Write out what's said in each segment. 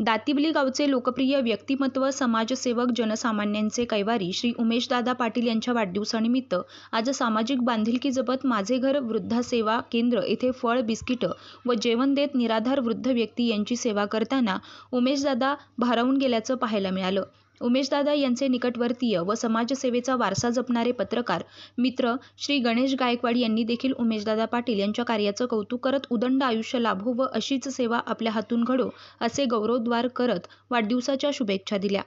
दातिबली गावचे लोकप्रिय व्यक्तिमत्व समाजसेवक जनसामान्यांचे कैवारी श्री उमेशदादा पाटील यांच्या वाढदिवसानिमित्त आज सामाजिक बांधिलकी जपत माझे घर वृद्धासेवा केंद्र येथे फळ बिस्किटं व जेवण देत निराधार वृद्ध व्यक्ती यांची सेवा करताना उमेशदादा भारावून गेल्याचं पाहायला मिळालं. उमेशदादा यांचे निकटवर्तीय व समाजसेवेचा वारसा जपणारे पत्रकार मित्र श्री गणेश गायकवाड यांनी देखील उमेशदादा पाटील यांच्या कार्याचं कौतुक करत उदंड आयुष्य लाभो व अशीच सेवा आपल्या हातून घडो असे गौरवद्वार करत वाढदिवसाच्या शुभेच्छा दिल्या.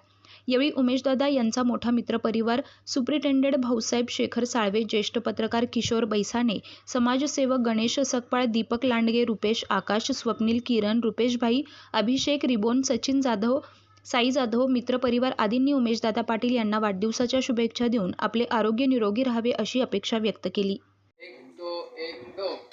यावेळी उमेशदादा यांचा मोठा मित्रपरिवार सुप्रिटेंडेंट भाऊसाहेब शेखर साळवे ज्येष्ठ पत्रकार किशोर बैसाने समाजसेवक गणेश सकपाळ दीपक लांडगे रुपेश आकाश स्वप्नील किरण रुपेशभाई अभिषेक रिबोन सचिन जाधव साई जाधव मित्रपरिवार आदींनी उमेशदादा पाटील यांना वाढदिवसाच्या शुभेच्छा देऊन आपले आरोग्य निरोगी राहावे अशी अपेक्षा व्यक्त केली. एक दो एक दो.